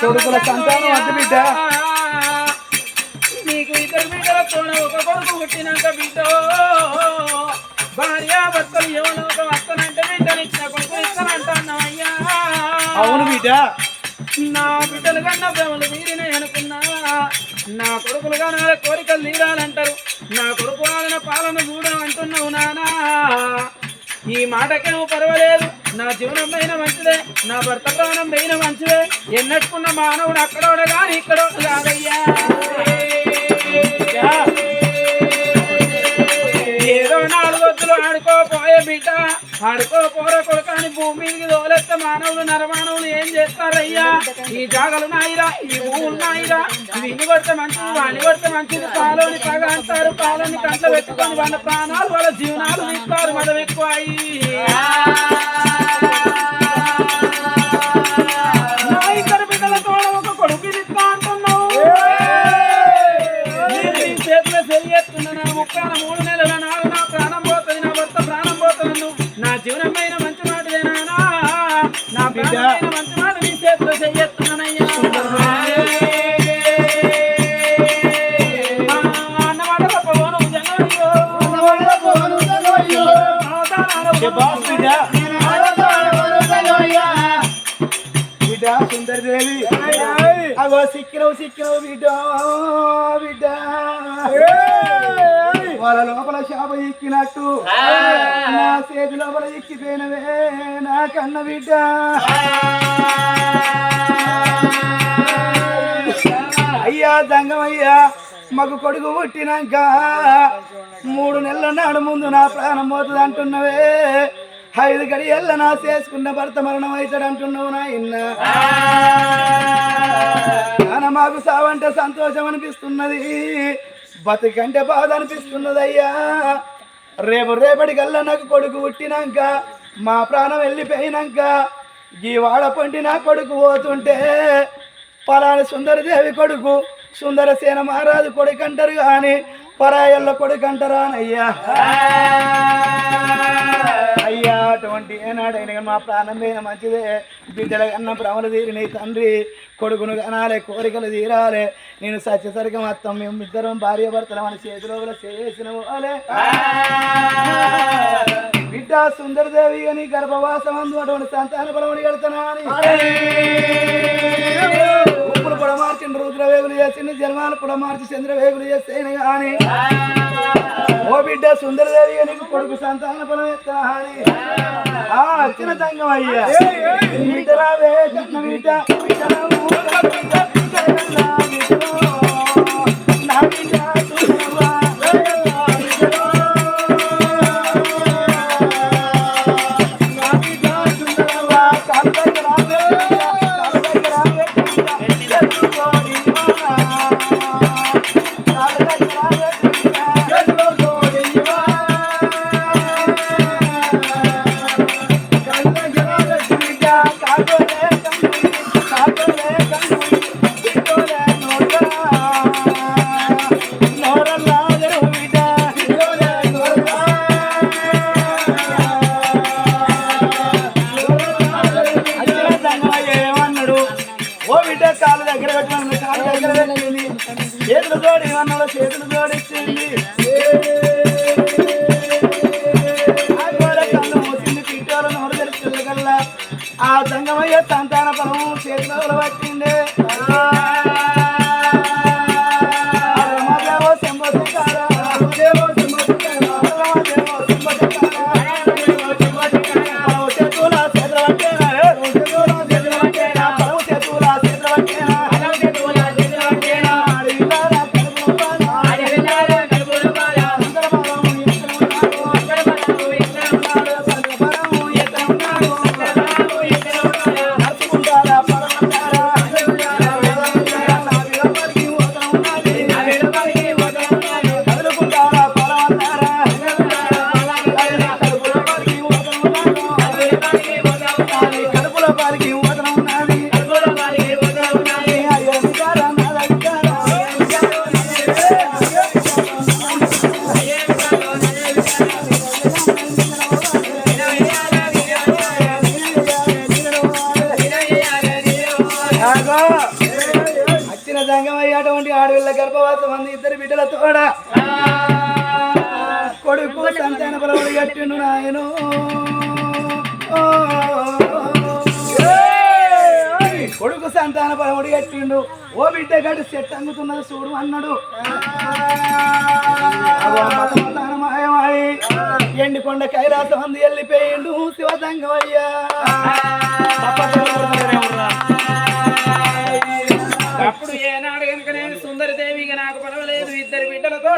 కొడుకుల సంతానం వద్ద బిడ్డ నీకు ఇద్దరు బిడ్డల తోడ ఒక కొడుకు పుట్టినాక బిడ్డ భార్య భర్తలు ఎవరు ఒక వస్తనంటే బిడ్డనిచ్చిన కొడుకు ఇస్తానంటున్నావయ్యా అవును బిడ్డ. నా బిడ్డలు కన్నా ప్రేమలు మీరినే అనుకున్నా. నా కొడుకులు నా కోరికలు తీరాలంటారు. నా కొడుకు ఆడిన పాలన చూడమంటున్నావు నానా. ఈ మాటకేమో పర్వాలేదు. నా జీవనం పైన మంచిదే. నా భర్త ప్రాణం పైన మంచిదే. ఎన్నట్టుకున్న మానవుడు అక్కడోడ కానీ ఇక్కడోడు కాదయ్యా ఏదో నాలుగు వద్దులు ఆడుకోపోయే బిడ్డ. ఆడుకోపోర కొడుకాని భూమి మీదకి తోలెత్త మానవులు నరమానవులు ఏం చేస్తారయ్యా? ఈ జాగలు నాయిరా ఈ భూములు నాయిరా ఇవి ఇన్ని కొడితే మంచిది వాణి కొడితే మంచిది. పాలోని పగ అంటారు పాలోని కంట పెట్టుకొని వాళ్ళ ప్రాణాలు వాళ్ళ జీవనాలు తీస్తారు మదం ఎక్కువ నా మాకు కొడుకు పుట్టినాక మూడు నెలల నాడు ముందు నా ప్రాణం పోతుంది అంటున్నవే. ఐదు గడియల్ల నా చేసుకున్న భర్త మరణం అవుతాడు అంటున్నావు నా మాకు సావంటే సంతోషం అనిపిస్తున్నది. బతికంటే బాధ అనిపిస్తున్నది అయ్యా రేపు రేపటికల్లా నాకు కొడుకు పుట్టినాక మా ప్రాణం వెళ్ళిపోయినాక ఈ వాడ పండి నా కొడుకు పోతుంటే పలాని సుందరదేవి కొడుకు సుందరసేన మహారాజు కొడుకు అంటారు కానీ పరాయల్ల కొడుకు అంటారా అయ్యా అయ్యా అటువంటి ఏనాడైనా మా ప్రాణం మంచిదే. బిడ్డల కన్నా భ్రమలు తీరిని తండ్రి కొడుకును కనాలి కోరికలు తీరాలి. నేను సత్యసరిగా మొత్తం మేము ఇద్దరం భార్య భర్తలు మన చేతిలో చేసిన వాళ్ళే. బిడ్డ సుందరదేవి అని గర్భవాసం అందు అటువంటి సంతాన బలమని కడతానా అని చేసింది జన్మాలు పొడమార్చి చంద్రవేగులు చేస్తేనే గాని. ఓ బిడ్డ సుందరదేవి నీకు కొడుకు సంతాన బలం ఎత్తనా ఆ అచ్చిన తంగం అయ్యా. రావే కన్న బిడ్డ బిడ్డ వచ్చిన సంఘం అయ్యేటువంటి ఆడపిల్ల గర్భవాసం అంది. ఇద్దరు బిడ్డల తోడ కొడుకు సంతాన బలముడు గట్టిండు నాయను. కొడుకు సంతాన బలముడు కట్టిండు. ఓ బిడ్డ గడి సెట్ అంగుతున్నది చూడు అన్నాడు. మాయమాయి ఎండికొండ కైలాసం అంది వెళ్ళిపోయిండు శివసంగం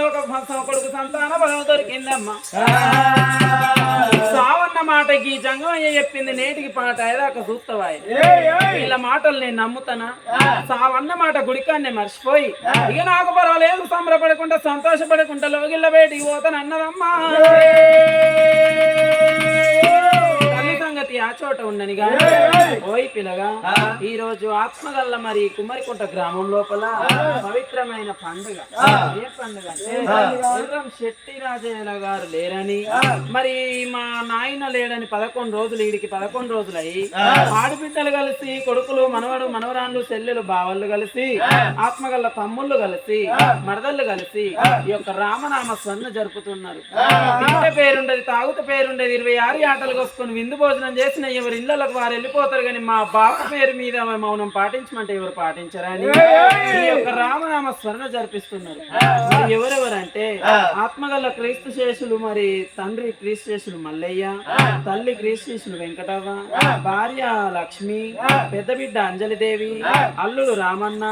ఒక కొడుకు సంతాన బలం దొరికిందమ్మా. సావన్న మాటకి జంగమయ్య చెప్పింది నేటికి పాట ఏదాకా చూస్తావా వీళ్ళ మాటలు నేను నమ్ముతానా? సావన్న మాట గుడికాన్నే మర్చిపోయి ఇక నాకు పర్వాలేదు సంబరపడకుండా సంతోషపడకుండా లోగిళ్ళ బయటికి పోతాను అన్నదమ్మా ఆ చోట ఉండని గాని ఓయ్ పిల్లగా ఈ రోజు ఆత్మగల్ల మరి కుమ్మరికుంట గ్రామం లోపల పవిత్రమైన పండుగ. ఏ పండుగ అంటే శెట్టి రాజయ్య గారు లేరని మరి మా నాయన లేడని పదకొండు రోజులు వీడికి పదకొండు రోజులు అయ్యి ఆడబిడ్డలు కలిసి కొడుకులు మనవడు మనవరాళ్ళు చెల్లెలు బావళ్ళు కలిసి ఆత్మగల్ల తమ్ముళ్ళు కలిసి మరదళ్ళు కలిసి ఈ యొక్క రామనామ స్వర్ణ జరుపుతున్నారు. పేరుండేది తాగుత పేరుండేది ఇరవై ఆరు ఆటలు కొసుకొని విందు భోజనం చేసిన ఎవరి ఇళ్ళలకు వారు వెళ్ళిపోతారు కానీ మా బాప పేరు మీద మౌనం పాటించమంటే ఎవరు పాటించరని ఈ యొక్క రామనామ స్మరణ జరిపిస్తున్నారు. మరి ఎవరెవరంటే ఆత్మగల్ల క్రీస్తు శేషులు మరి తండ్రి క్రీస్తు శేషులు మల్లయ్య తల్లి క్రీస్తు శేషులు వెంకటవ్వ భార్య లక్ష్మి పెద్ద బిడ్డ అంజలిదేవి అల్లుడు రామన్న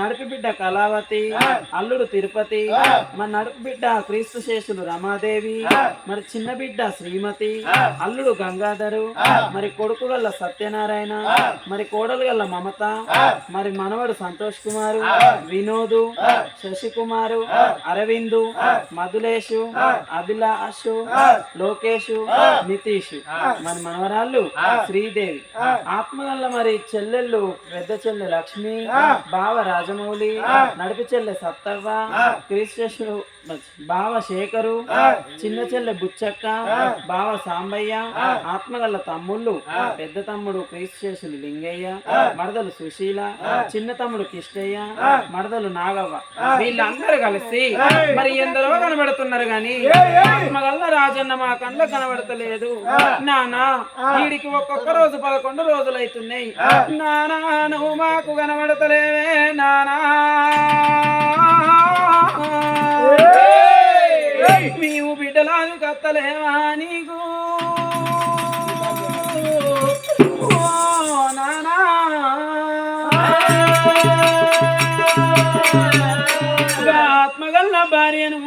నడిపి బిడ్డ కళావతి అల్లుడు తిరుపతి మరి నడుపు బిడ్డ క్రీస్తు శేషులు రమాదేవి మరి చిన్న బిడ్డ శ్రీమతి అల్లుడు గంగాధరు మరి కొడుకు గల్ల సత్యనారాయణ మరి కోడలు గల్ల మమత మరి మనవడు సంతోష్ కుమారు వినోదు శశికుమారు అరవిందు మధులేషు అభిలాషు లోకేష్ నితీష్ మరి మనవరాళ్ళు శ్రీదేవి. ఆత్మగల్ల మరి చెల్లెళ్ళు పెద్ద చెల్లె లక్ష్మి బావ రాజమౌళి నడిపి చెల్లె సత్తవ్వ క్రిస్టేషు బావ శేఖరు చిన్న చెల్లె బుచ్చక్క బావ సాంబయ్య ఆత్మగల్ల తమ్ముళ్ళు పెద్ద తమ్ముడు క్రీస్తుశేషులు లింగయ్య మరదలు సుశీల చిన్న తమ్ముడు కిష్టయ్య మరదలు నాగవ్వ. వీళ్ళందరూ కలిసి మరి ఎందరో కనబడుతున్నారు గాని ఆత్మగల్ల రాజన్న మా కళ్ళ కనబడతలేదు. నానా వీడికి ఒక్కొక్క రోజు పదకొండు రోజులు అవుతున్నాయి నానా నువ్వు మాకు కనబడతలేవే నానా. మేము బిడ్డలాలు కత్తలేవా నీకు? భార్యను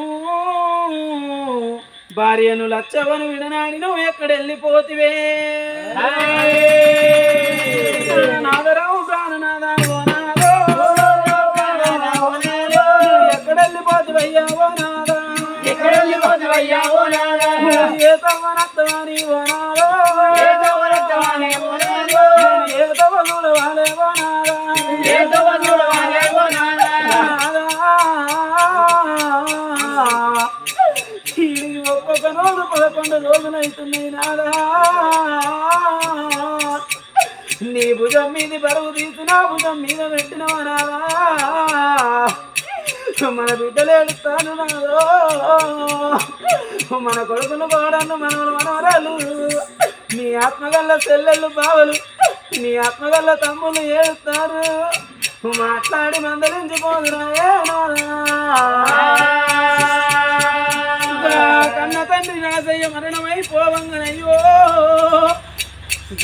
భార్యను లచ్చవను విడనాడి నువ్వు ఎక్కడ వెళ్ళిపోతివే నాదరావు ప్రాణనాథ ఓ నాదో. ఎక్కడ వెళ్ళిపోతివయ్యా ఓ నాదా ఏ తవ్వనత్తవాని ఓ నాదో. ఏ తవ్వ చూడవాలే ఓ రోజు పదకొండు రోజులు అవుతున్నాయి నాదా నీ భుజం మీద బరువు తీసి నా భుజం మీద పెట్టినవా నాదా మన బిడ్డలు ఏడుస్తాను నాదో. మన కొడుకులు కోడళ్ళు మనవలు మనవరాలు నీ ఆత్మగల్ల చెల్లెళ్ళు బావలు. నీ ఆత్మగల్ల తమ్ముళ్ళు ఏడుస్తారు. మాట్లాడి మందలించిపోదురా కన్న తండ్రి నాశయ్య మరణమైపోవంగనయ్యో.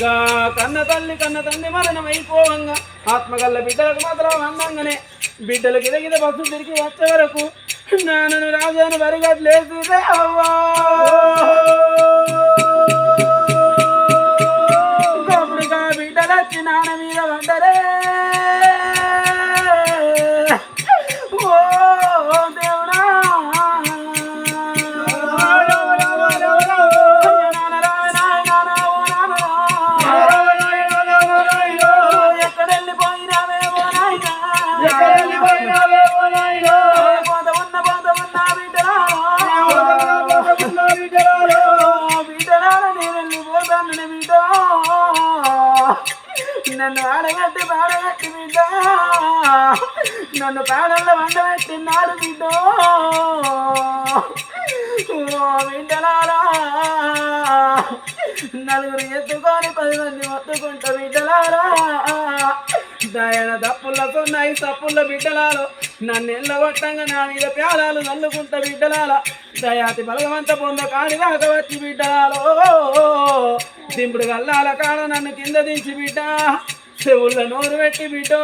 గా కన్న తల్లి కన్న తండ్రి మరణమైపోవంగా. ఆత్మగల్ల బిడ్డలకు మాత్రం అందంగానే బిడ్డలు గిద గిద బస్సు తిరిగి వచ్చే వరకు నాన్నను రాజాను బరిగట్లేసి అవ్వా. నలుగురు ఎత్తుకొని పది మంది మొత్తుకుంటా బిడ్డలారా. దయన దప్పుల ఉన్నాయి సప్పుల బిడ్డలాలు. నన్ను ఎల్లగొట్టంగా నా మీద ప్యాలాలు నల్లుకుంటా బిడ్డలాల. దయాతి బలవంత పొంద కాని దాకా వచ్చి బిడ్డలాలో. దింపుడు గల్లాల కాడ నన్ను కింద దించి బిడ్డ. చెవుళ్ళ నోరు పెట్టి బిడ్డో.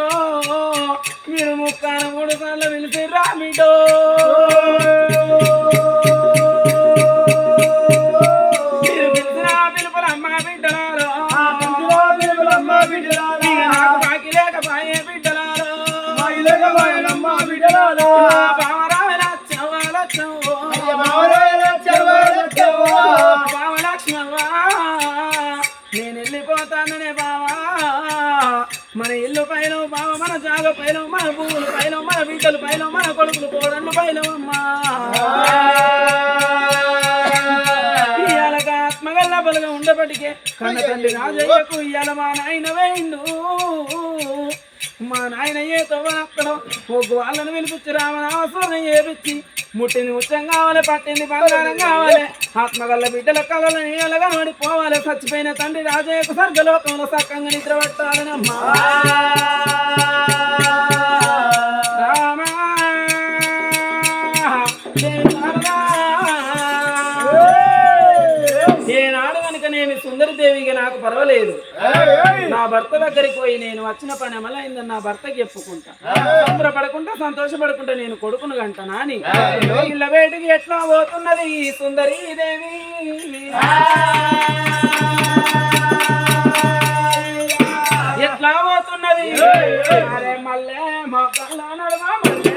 మీరు ముక్కాన మూడు సార్లు పిలిపిర్రా బిడ్డో. నేను వెళ్ళిపోతాననే బావా మన ఇల్లు పైన బావ మన జాగ పైన మన పైన మన బిడ్డలు పైన మన కొడుకులు కోడళ్ళు పైన అమ్మా ఇయ్యాలగా ఆత్మగల్ల బలగా ఉండబడికే కన్న తండ్రి రాజయ్యకు ఇయ్యాల మా నాయన వేయిండు మా నాయన ఏ తవ్వనక్కడ ఒక వాళ్ళని పిలిపించి రామనామస్వరం ఏపిచ్చి ముట్టింది ముచ్చం కావాలి పట్టింది బంగారం కావాలి. ఆత్మగల్ల బిడ్డల కళలు నీళ్ళగా ఆడిపోవాలి. చచ్చిపోయిన తండ్రి రాజయ్యకు స్వర్గలోకంలో సక్కంగా నిద్ర పట్టాలని అమ్మా. రామా. ఏనాడు కనుక నేను నాకు పర్వాలేదు. నా భర్త దగ్గరికి పోయి నేను వచ్చిన పని అమలైందని నా భర్తకి చెప్పుకుంటా. సంబరపడకుండా సంతోషపడకుండా నేను కొడుకును గంటనా అని ఇళ్ళ వేటికి ఎట్లా పోతున్నది ఈ సుందరీ దేవి? ఎట్లా పోతున్నది? అరే మల్లె మొక్కల నడుమ మల్లె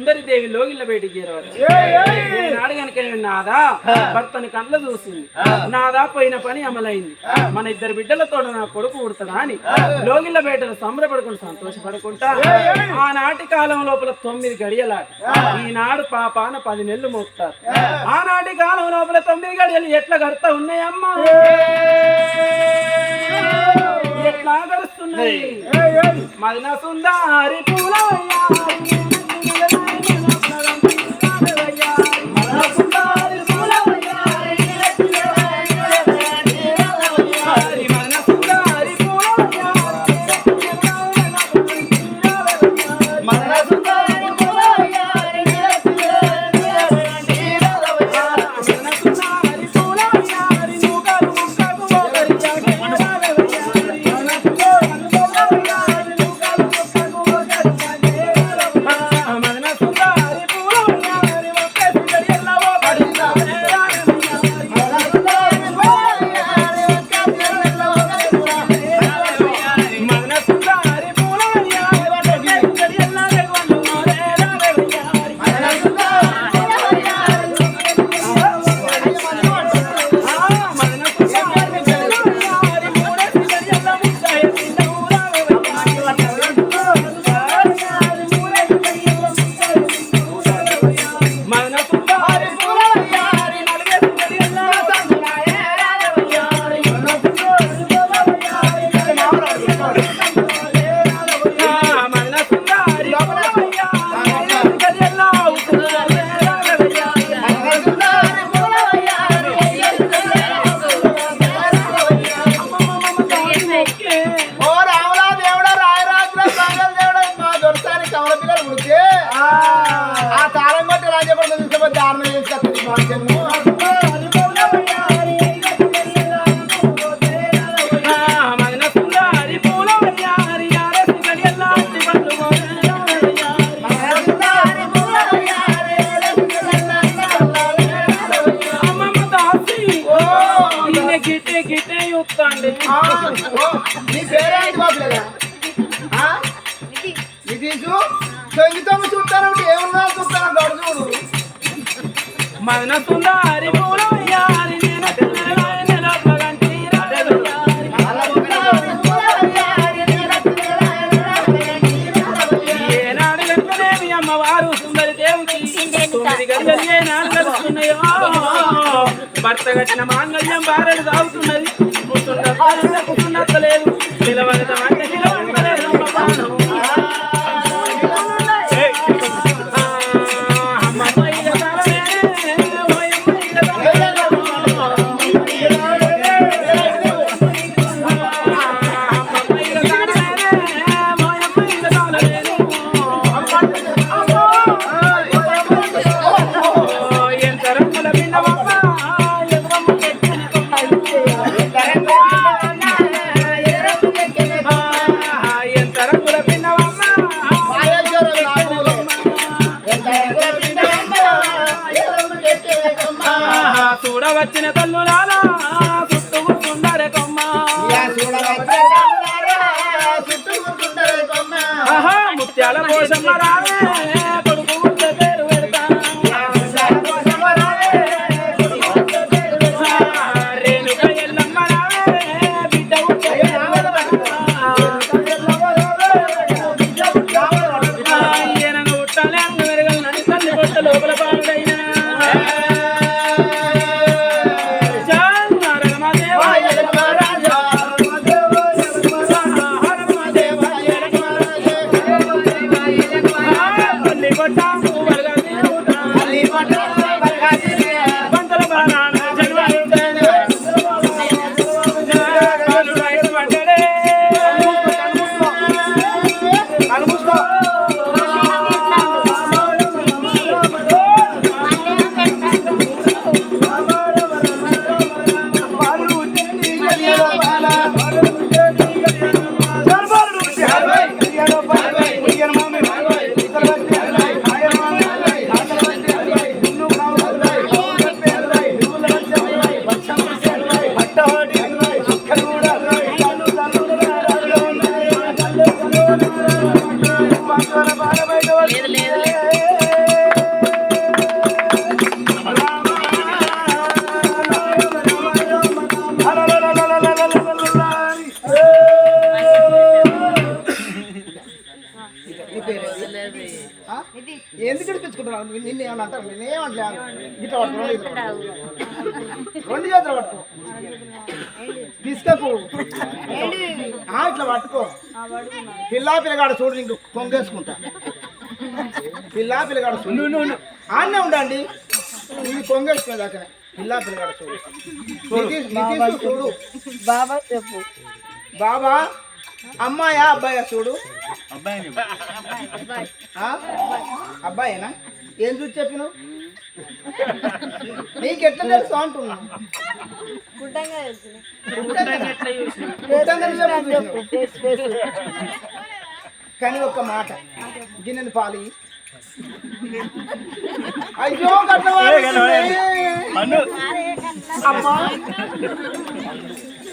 సుందరి దేవి లోగిళ్ళ బయటికి చేరవచ్చు నాదా భర్తని కండ్ల చూసింది. నాదా పోయిన పని అమలైంది. మన ఇద్దరు బిడ్డలతో నా కొడుకు పుడతాడా అని లోగిళ్ళ బయటను సంబరపడుకుంటూ సంతోషపడుకుంటా ఆనాటి కాలం లోపల తొమ్మిది గడియలాట. ఈనాడు పాపాన పది నెలలు మోపుతారు. ఆనాటి కాలం లోపల తొమ్మిది గడియలు ఎట్లా గడతా ఉన్నాయమ్మా? ఎట్లా గడుస్తున్నాయి? మదన సుందారి పూల మన సుందరి మూలయ్యారి అమ్మవారు సుందరి దేవుకి తొమ్మిది గడియలు ఏనాడు కలుస్తున్నాయో భర్త కట్టిన మాంగళ్యం భార్యలు సాగుతున్నది ముత్యాల పోషమ్మ రావే 감사합니다. ఎందుకు ఇడిపించుకుంటున్నావు నువ్వు నిన్ను ఏమన్నా అంటావు? నేను ఏమంటలే? గిట్ల పట్టుకో రెండు చేతులు పట్టుకో. తీసుకు ఇట్లా పట్టుకో. పిల్లా పిల్లగాడు చూడు నీకు కొంగేసుకుంటా పిల్లా పిల్లగాడు చూడు. నువ్వు ఆడనే ఉండండి. ఇది కొంగేసుకునే దాకా పిల్లా పిల్లగాడు చూడు. చూడు. బాబా చెప్పు. బాబా అమ్మాయా అబ్బాయా చూడు. ఆ? అబ్బాయేనా? ఏం చూసి చెప్పినావు? నీకు ఎట్లా తెలుసు అంటున్నా? కానీ ఒక్క మాట. గిన్నెని పాలు. అయ్యో అమ్మా.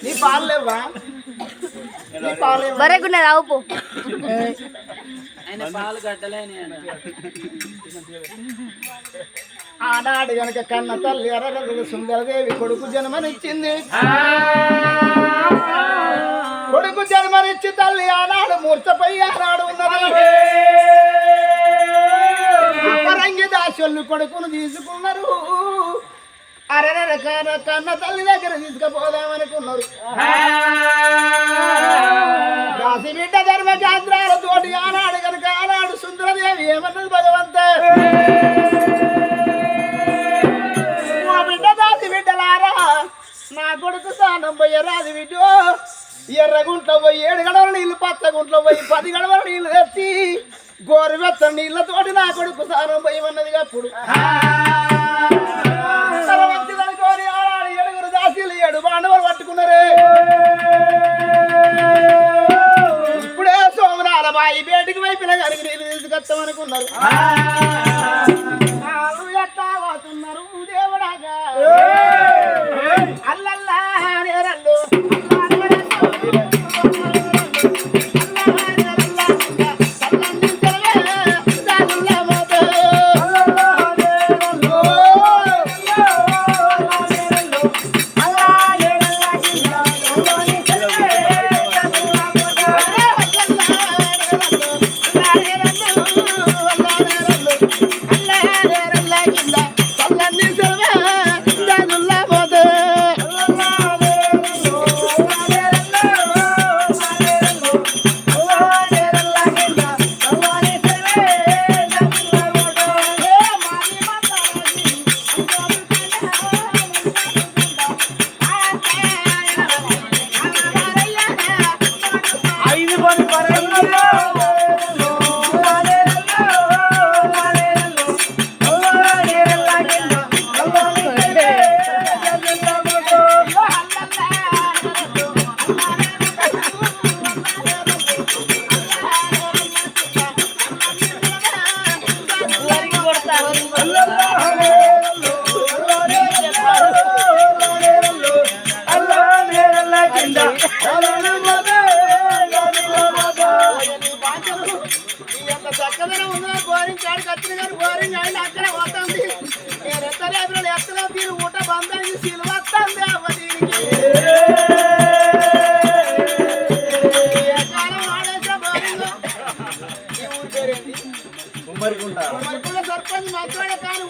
నీ పాలు లేవా నీ పాలు లేవా బరకున్నది అవుపు పాలు ఆనాడు గనక కన్న తల్లి ఎర్ర సుందరదేవి కొడుకు జన్మనిచ్చింది. కొడుకు జన్మనిచ్చి తల్లి ఆనాడు మూర్చపై ఆనాడు ఉన్నది. అపరంగి దాసులు కొడుకును తీసుకున్నారు. అరర కన్న కన్న తల్లి దగ్గర తీసుకుపోదామనుకున్నారు. దాసి ఆనాడు కనుక ఆనాడు సుందరదేవి ఏమన్నది భగవంత? మా బిడ్డ దాసి బిడ్డలారా నా కొడుకు స్నానం పోయే రాదు ఎర్రగుంట్లో పోయి ఏడు గడవల నీళ్ళు పచ్చ గుంట్లో పోయి పది గడవల నీళ్ళు తెచ్చి గోరువెత్త నీళ్ళతోటి నా కొడుకు స్నానం పోయమన్నది అప్పుడు. ఏడుగురు దాసీలు ఏడు బాండవలు పట్టుకున్నారే. బాయి బయటికి వైపున కనుక నీళ్ళు తీసుకొస్తామనుకున్నారు వాళ్ళు ఎట్టా పోతున్నారు దేవుడాగా అల్లల్లా জীবন করে motores, cara,